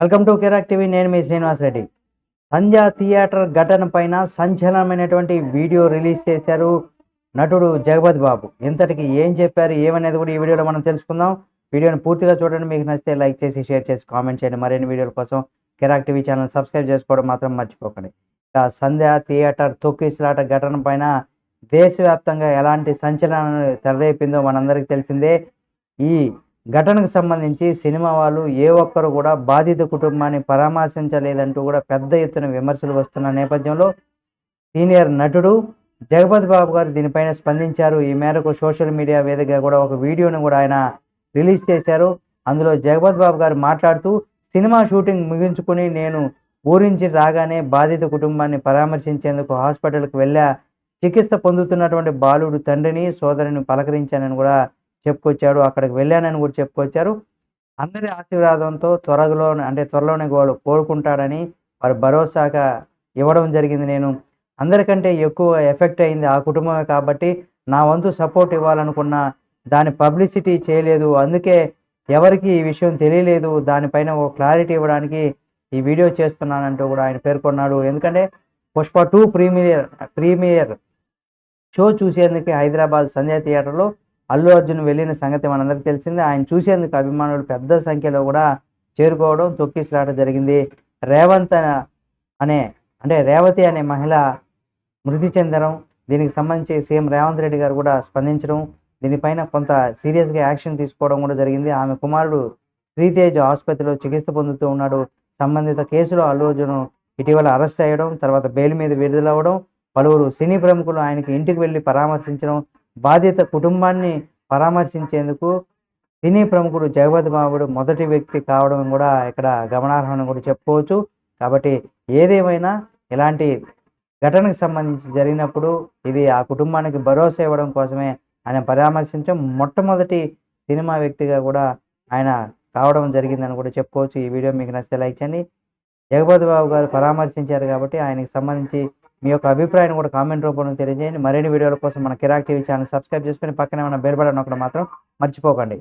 Welcome to Kirik TV. నేను మీ Srinivas Reddy. Sandhya theatre ఘటన పైన సంచలనమైనటువంటి వీడియో రిలీజ్ చేశారు నటుడు జగపతి బాబు. ఇంతటికి ఏం చెప్పారు ఏమనేది కూడా ఈ వీడియోలో మనం తెలుసుకుందాం. వీడియోని పూర్తిగా చూడండి. మీకు నచ్చితే లైక్ చేసి షేర్ చేసి కామెంట్ చేయండి. మరిన్ని వీడియోల కోసం కిరాక్ టీవీ ఛానల్ సబ్స్క్రైబ్ చేసుకోవడం మాత్రం మర్చిపోకండి. ఇక సంధ్యా థియేటర్ తొక్కిసలాట ఘటన పైన దేశవ్యాప్తంగా ఎలాంటి సంచలనం తెరరేపిందో మనందరికీ తెలిసిందే. ఈ ఘటనకు సంబంధించి సినిమా వాళ్ళు ఏ ఒక్కరు కూడా బాధిత కుటుంబాన్ని పరామర్శించలేదంటూ కూడా పెద్ద ఎత్తున విమర్శలు వస్తున్న నేపథ్యంలో సీనియర్ నటుడు జగపతి బాబు గారు దీనిపైన స్పందించారు. ఈ మేరకు సోషల్ మీడియా వేదికగా కూడా ఒక వీడియోను కూడా ఆయన రిలీజ్ చేశారు. అందులో జగపతి బాబు గారు మాట్లాడుతూ సినిమా షూటింగ్ ముగించుకుని నేను ఊరించి రాగానే బాధిత కుటుంబాన్ని పరామర్శించేందుకు హాస్పిటల్కి వెళ్ళా. చికిత్స పొందుతున్నటువంటి బాలుడు తండ్రిని సోదరిని పలకరించానని కూడా చెప్పుకొచ్చాడు అక్కడికి వెళ్ళానని కూడా చెప్పుకొచ్చారు. అందరి ఆశీర్వాదంతో త్వరలో అంటే త్వరలోనే గోడు కోలుకుంటాడని వారి భరోసాగా ఇవ్వడం జరిగింది నేను. అందరికంటే ఎక్కువ ఎఫెక్ట్ అయింది ఆ కుటుంబమే కాబట్టి నా వంతు సపోర్ట్ ఇవ్వాలనుకున్న దాని పబ్లిసిటీ చేయలేదు. అందుకే ఎవరికి ఈ విషయం తెలియలేదు. దానిపైన ఒక క్లారిటీ ఇవ్వడానికి ఈ వీడియో చేస్తున్నానంటూ కూడా ఆయన పేర్కొన్నాడు. ఎందుకంటే Pushpa two premiere premiere show చూసేందుకు హైదరాబాద్ సంధ్యా థియేటర్లో అల్లు అర్జున్ వెళ్ళిన సంగతి మనందరికీ తెలిసింది. ఆయన చూసేందుకు అభిమానులు పెద్ద సంఖ్యలో కూడా చేరుకోవడం తొక్కిసలాట జరిగింది. రేవంత్ అనే అంటే రేవతి అనే మహిళ మృతి చెందడం దీనికి సంబంధించి సీఎం రేవంత్ రెడ్డి గారు కూడా స్పందించడం దీనిపైన కొంత సీరియస్గా యాక్షన్ తీసుకోవడం కూడా జరిగింది. ఆమె కుమారుడు శ్రీతేజ్ ఆసుపత్రిలో చికిత్స పొందుతూ ఉన్నాడు. సంబంధిత కేసులో అల్లు అర్జున్ ఇటీవల అరెస్ట్ అయ్యడం తర్వాత బెయిల్ మీద విడుదలవ్వడం పలువురు సినీ ప్రముఖులు ఆయనకి ఇంటికి వెళ్ళి పరామర్శించడం బాధిత కుటుంబాన్ని పరామర్శించేందుకు సినీ ప్రముఖుడు జగపతి బాబుడు మొదటి వ్యక్తి కావడం కూడా ఇక్కడ గమనార్హమని కూడా చెప్పుకోవచ్చు. కాబట్టి ఏదేమైనా ఇలాంటి ఘటనకు సంబంధించి జరిగినప్పుడు ఇది ఆ కుటుంబానికి భరోసా ఇవ్వడం కోసమే ఆయన పరామర్శించడం మొట్టమొదటి సినిమా వ్యక్తిగా కూడా ఆయన కావడం జరిగిందని కూడా చెప్పుకోవచ్చు. ఈ వీడియో మీకు నచ్చితే లైక్ చేయండి. జగపతి బాబు గారు పరామర్శించారు కాబట్టి ఆయనకి సంబంధించి మీ యొక్క అభిప్రాయాన్ని కూడా కామెంట్ రూపంలో తెలియజేయండి. మరిన్ని వీడియోల కోసం మన కిరాక్ టీవీ ఛానల్ సబ్స్క్రైబ్ చేసుకుని పక్కనే ఉన్న బెల్ బటన్ ఒకటి మాత్రం మర్చిపోకండి.